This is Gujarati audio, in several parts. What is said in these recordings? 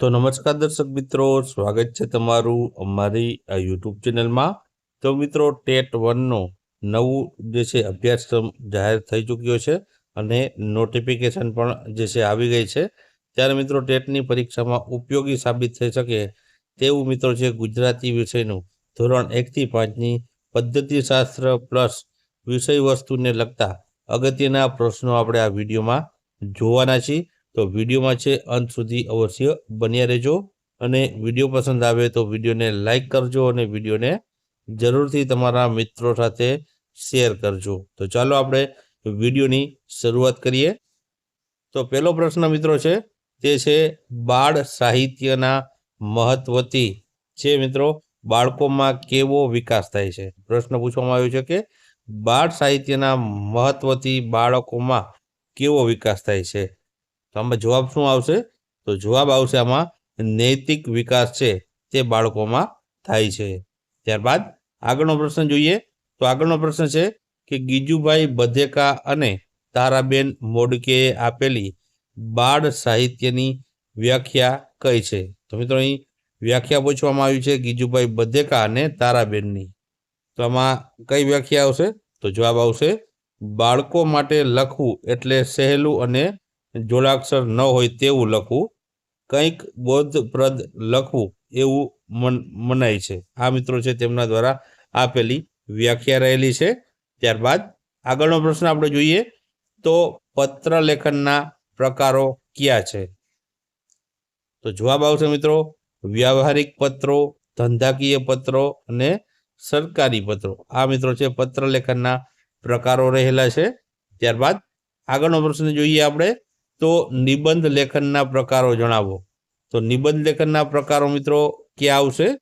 તો નમસ્કાર દર્શક મિત્રો, સ્વાગત છે તમારું અમારી આ યુટ્યુબ ચેનલમાં. તો મિત્રો, ટેટ વનનો નવું જે છે અભ્યાસક્રમ જાહેર થઈ ચૂક્યો છે અને નોટિફિકેશન પણ જે છે આવી ગઈ છે. ત્યારે મિત્રો, ટેટની પરીક્ષામાં ઉપયોગી સાબિત થઈ શકે તેવું મિત્રો છે ગુજરાતી વિષયનું ધોરણ એકથી પાંચની પદ્ધતિશાસ્ત્ર પ્લસ વિષય વસ્તુને લગતા અગત્યના પ્રશ્નો આપણે આ વિડીયોમાં જોવાના છીએ. તો વિડીયોમાં છે અંત સુધી અવશ્ય બન્યા રહેજો. અને વીડિયો પસંદ આવે તો વિડીયોને લાઈક કરજો અને વિડીયોને જરૂરથી તમારા મિત્રો સાથે શેર કરજો. તો ચાલો આપણે વિડીયોની શરૂઆત કરીએ. તો પહેલો પ્રશ્ન મિત્રો છે, તે છે બાળ સાહિત્યના મહત્વથી. છે મિત્રો, બાળકોમાં કેવો વિકાસ થાય છે? પ્રશ્ન પૂછવામાં આવ્યો છે કે બાળ સાહિત્યના મહત્વથી બાળકોમાં કેવો વિકાસ થાય છે? તો આમાં જવાબ શું આવશે? તો જવાબ આવશે આમાં નૈતિક વિકાસ છે તે બાળકોમાં થાય છે. ત્યારબાદ આગળનો પ્રશ્ન જોઈએ. તો આગળનો પ્રશ્ન છે કે ગીજુભાઈ બધેકા અને તારાબેન મોડકેએ આપેલી બાળ સાહિત્યની વ્યાખ્યા કઈ છે? તો મિત્રો અહીં વ્યાખ્યા પૂછવામાં આવી છે ગીજુભાઈ બધેકા અને તારાબેનની. તો આમાં કઈ વ્યાખ્યા આવશે? તો જવાબ આવશે, બાળકો માટે લખવું એટલે સહેલું અને જોડાક્ષર ન હોય તેવું લખવું, કંઈક બોધપ્રદ લખવું એવું મન, મનાય છે. આ મિત્રો છે તેમના દ્વારા આપેલી વ્યાખ્યા રહેલી છે. ત્યારબાદ આગળનો પ્રશ્ન આપણે જોઈએ તો પત્ર લેખનના પ્રકારો કયા છે? તો જવાબ આવશે મિત્રો, વ્યવહારિક પત્રો, ધંધાકીય પત્રો અને સરકારી પત્રો. આ મિત્રો છે પત્ર લેખનના પ્રકારો રહેલા છે. ત્યારબાદ આગળનો પ્રશ્ન જોઈએ આપણે તો નિબંધ લેખનના પ્રકારો જણાવો. તો નિબંધ લેખનના પ્રકારો મિત્રો ક્યાં આવશે?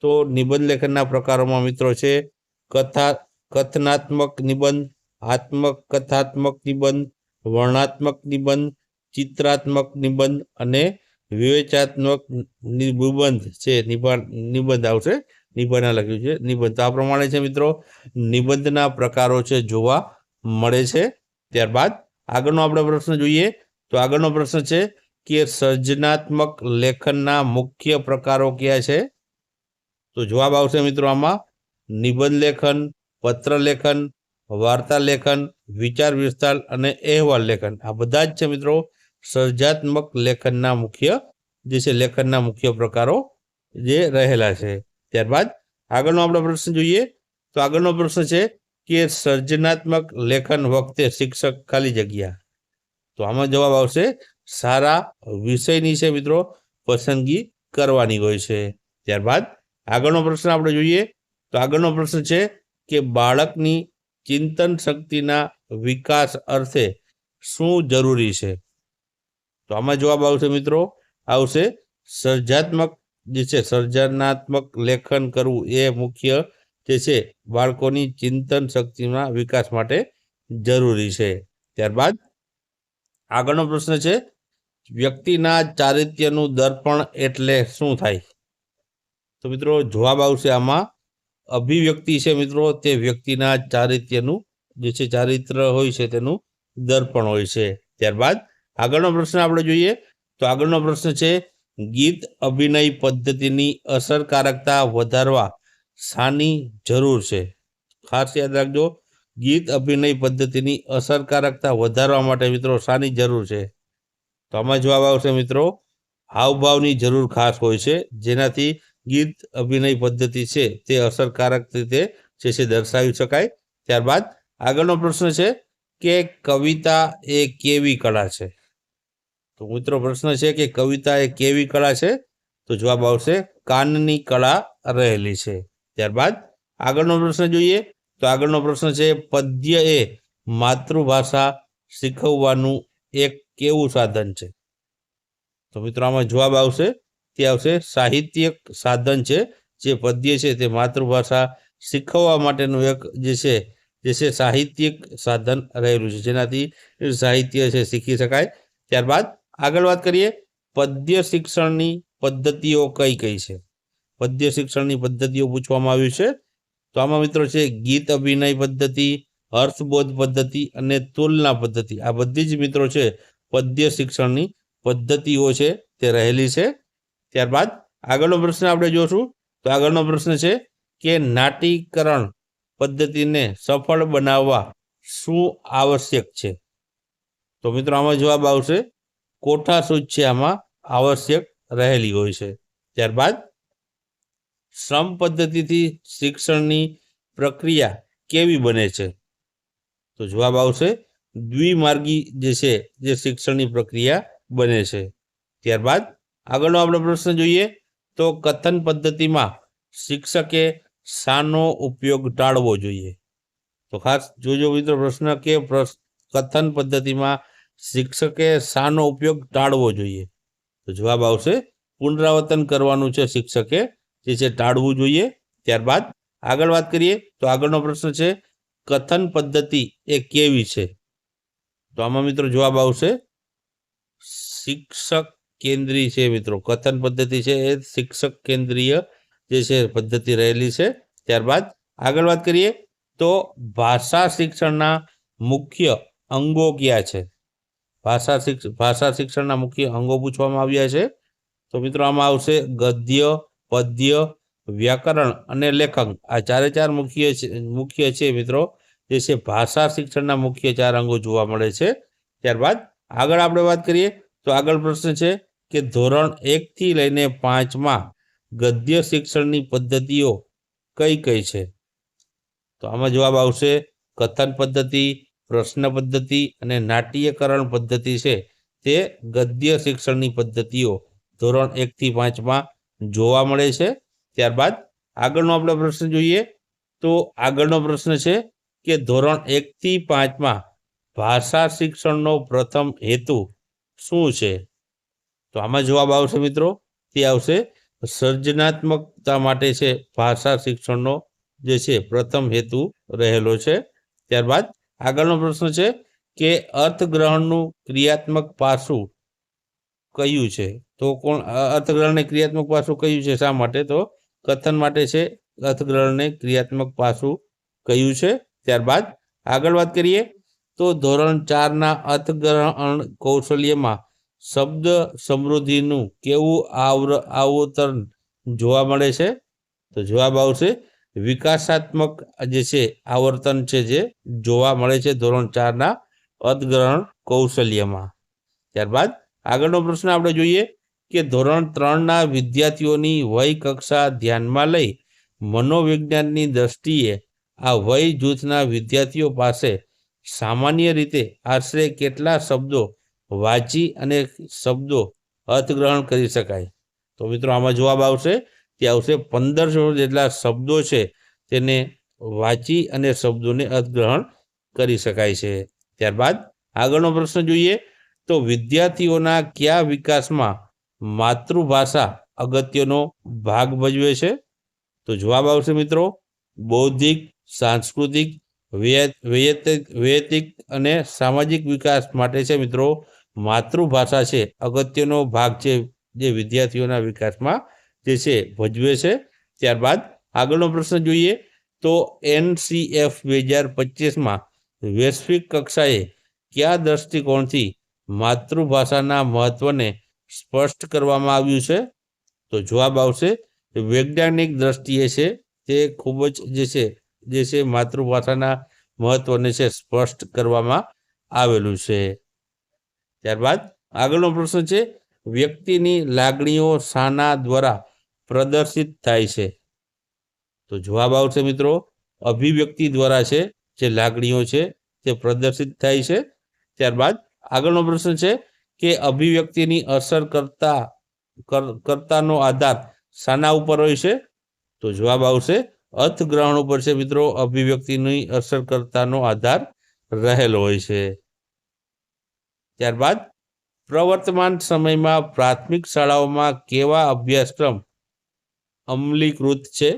તો નિબંધ લેખનના પ્રકારોમાં મિત્રો છે, કથા, કથનાત્મક નિબંધ, આત્મક કથાત્મક નિબંધ, વર્ણાત્મક નિબંધ, ચિત્રાત્મક નિબંધ અને વિવેચાત્મક નિબંધ છે. નિબંધ આવશે. નિબંધ લખ્યું છે. નિબંધ. આ પ્રમાણે છે મિત્રો, નિબંધના પ્રકારો છે જોવા મળે છે. ત્યારબાદ આગળનો આપણે પ્રશ્ન જોઈએ તો આગળનો પ્રશ્ન છે કે સર્જનાત્મક લેખનના મુખ્ય પ્રકારો કયા છે? તો જવાબ આવશે મિત્રો આમાં, નિબંધ લેખન, પત્ર લેખન, વાર્તા લેખન, વિચાર વિસ્તાર અને અહેવાલ લેખન. આ બધા જ છે મિત્રો સર્જાત્મક લેખનના મુખ્ય, જે છે લેખનના મુખ્ય પ્રકારો જે રહેલા છે. ત્યારબાદ આગળનો આપણો પ્રશ્ન જોઈએ તો આગળનો પ્રશ્ન છે કે સર્જનાત્મક લેખન વખતે શિક્ષક ખાલી જગ્યા? તો આમાં જવાબ આવશે, સારા વિષયની છે મિત્રો, પસંદગી કરવાની હોય છે. ત્યારબાદ આગળનો પ્રશ્ન આપણે જોઈએ. તો આગળનો પ્રશ્ન છે કે બાળકની ચિંતન શક્તિના વિકાસ અર્થે શું જરૂરી છે? તો આમાં જવાબ આવશે મિત્રો, આવશે સર્જાત્મક, જે છે સર્જનાત્મક લેખન કરવું એ મુખ્ય જે છે, બાળકોની ચિંતન શક્તિના વિકાસ માટે જરૂરી છે. ત્યારબાદ આગળનો પ્રશ્ન છે, વ્યક્તિના ચારિત્ર્યનું દર્પણ એટલે શું થાય? તો મિત્રો, જવાબ આવશે આમાં, અભિવ્યક્તિ છે મિત્રો, તે વ્યક્તિના ચારિત્ર્યનું જે છે, ચારિત્ર હોય છે, તેનું દર્પણ હોય છે. ત્યારબાદ આગળનો પ્રશ્ન આપણે જોઈએ, તો આગળનો પ્રશ્ન છે, ગીત અભિનય પદ્ધતિની અસરકારકતા વધારવા શાની જરૂર છે. ખાસ યાદ રાખજો, ગીત અભિનય પદ્ધતિની અસરકારકતા વધારવા માટે મિત્રો શાની જરૂર છે. તો આમાં જવાબ આવશે મિત્રો, હાવભાવની જરૂર ખાસ હોય છે, જેનાથી ગીત અભિનય પદ્ધતિ છે તે અસરકારક રીતે જે છે દર્શાવી શકાય. ત્યારબાદ આગળનો પ્રશ્ન છે કે કવિતા એ કેવી કળા છે? તો મિત્રો પ્રશ્ન છે કે કવિતા એ કેવી કળા છે? તો જવાબ આવશે, કાનની કળા રહેલી છે. ત્યારબાદ આગળનો પ્રશ્ન જોઈએ તો આગળનો પ્રશ્ન છે, પદ્ય એ માતૃભાષા શીખવવાનું એક કેવું સાધન છે? તો મિત્રો આમાં જવાબ આવશે, તે આવશે સાહિત્યિક સાધન છે, જે પદ્ય છે તે માતૃભાષા શીખવવા માટેનું એક જે છે જે છે સાહિત્યિક સાધન રહેલું છે, જેનાથી સાહિત્ય છે શીખી શકાય. ત્યારબાદ આગળ વાત કરીએ, પદ્ય શિક્ષણની પદ્ધતિઓ કઈ કઈ છે? પદ્ય શિક્ષણની પદ્ધતિઓ પૂછવામાં આવ્યું છે. તો આમાં મિત્રો છે, ગીત અભિનય પદ્ધતિ અર્થબોધ પદ્ધતિ અને તુલના પદ્ધતિ. આ બધી જ મિત્રો છે, પદ્ય શિક્ષણની પદ્ધતિઓ છે, તે રહેલી છે. ત્યારબાદ આગળનો પ્રશ્ન આપણે જોશું. તો આગળનો પ્રશ્ન છે કે નાટીકરણ પદ્ધતિને સફળ બનાવવા શું આવશ્યક છે? તો મિત્રો આમાં જવાબ આવશે કોઠા સૂચ છે આમાં આવશ્યક રહેલી હોય છે. ત્યારબાદ શ્રમ પદ્ધતિથી શિક્ષણની પ્રક્રિયા કેવી બને છે? તો જવાબ આવશે, દ્વિમાર્ગી જે છે, જે શિક્ષણની પ્રક્રિયા બને છે. ત્યારબાદ આગળનો આપણો પ્રશ્ન જોઈએ, તો કથન પદ્ધતિમાં શિક્ષકે શાનો ઉપયોગ ટાળવો જોઈએ? તો ખાસ જોજો મિત્રો પ્રશ્ન, કે કથન પદ્ધતિમાં શિક્ષકે શાનો ઉપયોગ ટાળવો જોઈએ? તો જવાબ આવશે, પુનરાવર્તન કરવાનું છે શિક્ષકે જે છે, ટાળવું જોઈએ. ત્યારબાદ આગળ વાત કરીએ તો આગળનો પ્રશ્ન છે, કથન પદ્ધતિ એ કેવી છે? તો આમાં મિત્રો જવાબ આવશે, શિક્ષક કેન્દ્રી છે મિત્રો. કથન પદ્ધતિ છે એ શિક્ષક કેન્દ્રીય જે છે, પદ્ધતિ રહેલી છે. ત્યારબાદ આગળ વાત કરીએ તો ભાષા શિક્ષણના મુખ્ય અંગો કયા છે? ભાષા શિક્ષ, ભાષા શિક્ષણના મુખ્ય અંગો પૂછવામાં આવ્યા છે. તો મિત્રો આમાં આવશે ગદ્ય પદ્ય, વ્યાકરણ અને લેખન. આ ચારે ચાર મુખ્ય મુખ્ય છે મિત્રો. જે છે ભાષા શિક્ષણના મુખ્ય ચાર અંગો જોવા મળે છે. ત્યારબાદ આગળ આપણે વાત કરીએ, તો આગળ પ્રશ્ન છે કે ધોરણ એકથી લઈને પાંચમાં ગદ્ય શિક્ષણની પદ્ધતિઓ કઈ કઈ છે? તો આમાં જવાબ આવશે, કથન પદ્ધતિ, પ્રશ્ન પદ્ધતિ અને નાટ્યકરણ પદ્ધતિ છે તે ગદ્ય શિક્ષણની પદ્ધતિઓ ધોરણ એકથી પાંચમાં જોવા મળે છે. ત્યારબાદ આગળનો આપણે પ્રશ્ન જોઈએ તો આગળનો પ્રશ્ન છે કે ધોરણ એકથી પાંચમાં ભાષા શિક્ષણનો પ્રથમ હેતુ શું છે? તો આમાં જવાબ આવશે મિત્રો, તે આવશે સર્જનાત્મકતા માટે છે ભાષા શિક્ષણનો જે છે પ્રથમ હેતુ રહેલો છે. ત્યારબાદ આગળનો પ્રશ્ન છે કે અર્થગ્રહણનું ક્રિયાત્મક પાસું કયું છે. તો કોણ અર્થગ્રહણને ક્રિયાત્મક પાસું કયું છે શા માટે? તો કથન માટે છે અર્થગ્રહણને ક્રિયાત્મક પાસું કયું છે. ત્યારબાદ આગળ વાત કરીએ તો ધોરણ ચારના અર્થગ્રહણ કૌશલ્યમાં શબ્દ સમૃદ્ધિનું કેવું આવર, આવતરણ જોવા મળે છે? તો જવાબ આવશે વિકાસાત્મક જે છે આવર્તન છે જે જોવા મળે છે ધોરણ ચારના અર્થગ્રહણ કૌશલ્યમાં. ત્યારબાદ આગળનો પ્રશ્ન આપણે જોઈએ કે ધોરણ ત્રણના વિદ્યાર્થીઓની વય કક્ષા ધ્યાનમાં લઈ મનોવિજ્ઞાનની દ્રષ્ટિએ આ વય જૂથના વિદ્યાર્થીઓ પાસે સામાન્ય રીતે આશરે કેટલા શબ્દો વાંચી અને શબ્દો અર્થગ્રહણ કરી શકાય? તો મિત્રો, આમાં જવાબ આવશે તે આવશે પંદરસો જેટલા શબ્દો છે તેને વાંચી અને શબ્દોને અર્થગ્રહણ કરી શકાય છે. ત્યારબાદ આગળનો પ્રશ્ન જોઈએ તો વિદ્યાર્થીઓના કયા વિકાસમાં માતૃભાષા અગત્યનો ભાગ ભજવે છે? તો જવાબ આવશે મિત્રો, બૌદ્ધિક, સાંસ્કૃતિક વૈય- વૈયક્તિક વૈયક્તિક અને સામાજિક વિકાસ માટે છે મિત્રો, માતૃભાષા છે અગત્યનો ભાગ છે જે વિદ્યાર્થીઓના વિકાસમાં જે છે ભજવે છે. ત્યારબાદ આગળનો પ્રશ્ન જોઈએ તો એનસીએફ બે હજાર પચીસમાં વૈશ્વિક કક્ષાએ કયા દ્રષ્ટિકોણથી માતૃભાષાના મહત્વને સ્પષ્ટ કરવામાં આવ્યું છે. તો જવાબ આવશે, વૈજ્ઞાનિક દ્રષ્ટિએ છે, તે ખૂબ જ જે છે જે છે માતૃભાષાના મહત્વને છે સ્પષ્ટ કરવામાં આવેલું છે. ત્યારબાદ આગળનો પ્રશ્ન છે, વ્યક્તિની લાગણીઓ શાના દ્વારા પ્રદર્શિત થાય છે. તો જવાબ આવશે મિત્રો, અભિવ્યક્તિ દ્વારા છે, જે લાગણીઓ છે તે પ્રદર્શિત થાય છે. ત્યારબાદ આગળનો પ્રશ્ન છે કે અભિવ્યક્તિની અસર કરતા કરતાનો આધાર શાના ઉપર હોય છે? તો જવાબ આવશે, અર્થગ્રહણ ઉપર છે મિત્રો, અભિવ્યક્તિની અસર કરતાનો આધાર રહેલો હોય છે. ત્યારબાદ, પ્રવર્તમાન સમયમાં પ્રાથમિક શાળાઓમાં કેવા અભ્યાસક્રમ અમલીકૃત છે?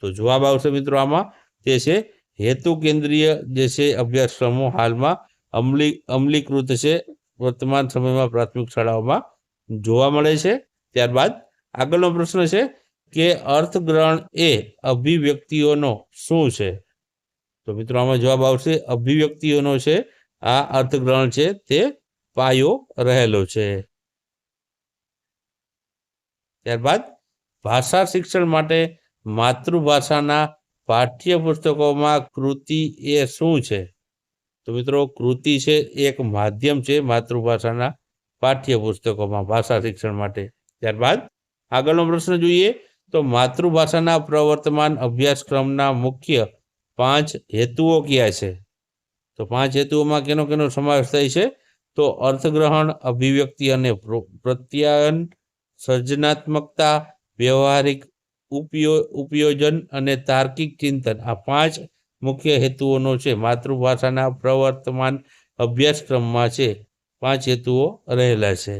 તો જવાબ આવશે મિત્રો આમાં, તે છે, હેતુ કેન્દ્રીય જે છે અભ્યાસક્રમો હાલમાં અમલી, અમલીકૃત છે. વર્તમાન સમયમાં પ્રાથમિક શાળાઓમાં જોવા મળે છે. ત્યારબાદ આગળનો પ્રશ્ન છે કે અર્થગ્રહણ એ અભિવ્યક્તિઓનો શું છે? તો મિત્રો, આમાં જવાબ આવશે અભિવ્યક્તિઓનો છે. આ અર્થગ્રહણ છે તે પાયો રહેલો છે. ત્યારબાદ ભાષા શિક્ષણ માટે માતૃભાષાના પાઠ્યપુસ્તકોમાં કૃતિ એ શું છે? તો મિત્રો, કૃતિ છે એક માધ્યમ છે માતૃભાષાના પાઠ્યપુસ્તકોમાં, ભાષા શિક્ષણ માટે. ત્યારબાદ આગળનો પ્રશ્ન જોઈએ તો માતૃભાષાના પ્રવર્તમાન અભ્યાસક્રમના મુખ્ય પાંચ હેતુઓ કયા છે? તો પાંચ હેતુઓમાં કેનો કેનો સમાવેશ થાય છે? તો અર્થગ્રહણ, અભિવ્યક્તિ અને પ્રો- પ્રત્યાયન, સર્જનાત્મકતા, વ્યવહારિક ઉપયો, ઉપયોજન અને તાર્કિક ચિંતન. આ પાંચ મુખ્ય હેતુઓનો છે. માતૃભાષાના પ્રવર્તમાન અભ્યાસક્રમમાં છે. પાંચ હેતુઓ રહેલા છે.